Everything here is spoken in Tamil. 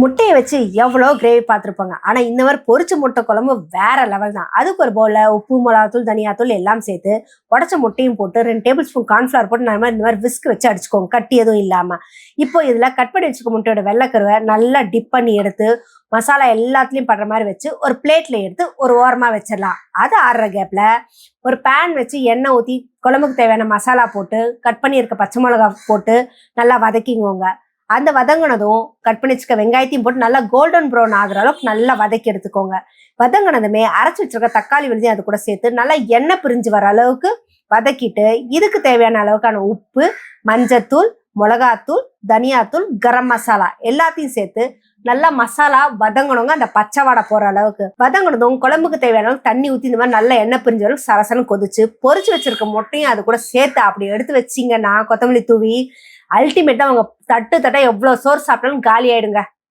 முட்டையை வச்சு எவ்வளோ கிரேவி பார்த்துருப்பாங்க. ஆனால் இந்த மாதிரி பொரிச்ச முட்டை குழம்பு வேற லெவல் தான். அதுக்கு ஒரு பவுலில் உப்பு மிளகாத்தூள் தனியாத்தூள் எல்லாம் சேர்த்து உடச்ச முட்டையும் போட்டு ரெண்டு டேபிள் ஸ்பூன் கார்ன்ஃப்ளவர் போட்டு நம்ம இந்த மாதிரி விஸ்க் வச்சு அடிச்சுக்கோங்க கட்டி எதுவும் இல்லாமல் இப்போ இதில் கட் பண்ணி வச்சுக்க முட்டையோட வெள்ளைக்கருவை நல்லா டிப் பண்ணி எடுத்து மசாலா எல்லாத்துலேயும் படுற மாதிரி வச்சு ஒரு பிளேட்டில் எடுத்து ஒரு ஓரமாக வச்சிடலாம். அது ஆடுற கேப்பில் ஒரு பேன் வச்சு எண்ணெய் ஊற்றி குழம்புக்கு தேவையான மசாலா போட்டு கட் பண்ணியிருக்க பச்சை மிளகா போட்டு நல்லா வதக்கிங்கோங்க அந்த வதங்கினதும் கட் பண்ணி வச்சுக்க வெங்காயத்தையும் போட்டு நல்லா கோல்டன் ப்ரௌன் ஆகுற அளவுக்கு நல்லா வதக்கி எடுத்துக்கோங்க. வதங்கினதுமே அரைச்சி வச்சிருக்க தக்காளி விழுந்தையும் அது கூட சேர்த்து நல்லா எண்ணெய் பிரிஞ்சு வர அளவுக்கு வதக்கிட்டு இதுக்கு தேவையான அளவுக்கான உப்பு மஞ்சத்தூள் மிளகாத்தூள் தனியாத்தூள் கரம் மசாலா எல்லாத்தையும் சேர்த்து நல்லா மசாலா வதங்கணுங்க. அந்த பச்சை வாடை போகிற அளவுக்கு வதங்கினதும் குழம்புக்கு தேவையான அளவுக்கு தண்ணி ஊற்றி இந்த மாதிரி நல்லா எண்ணெய் பிரிஞ்ச அளவுக்கு சரசன்னு கொதிச்சு பொறிச்சு வச்சிருக்க முட்டையும் அது கூட சேர்த்து அப்படி எடுத்து வச்சிங்கன்னா கொத்தமல்லி தூவி அல்டிமேட்டாக அவங்க தட்டு தட்டா எவ்வளோ சோறு சாப்பிட்டாலும் காலி ஆயிடுங்க.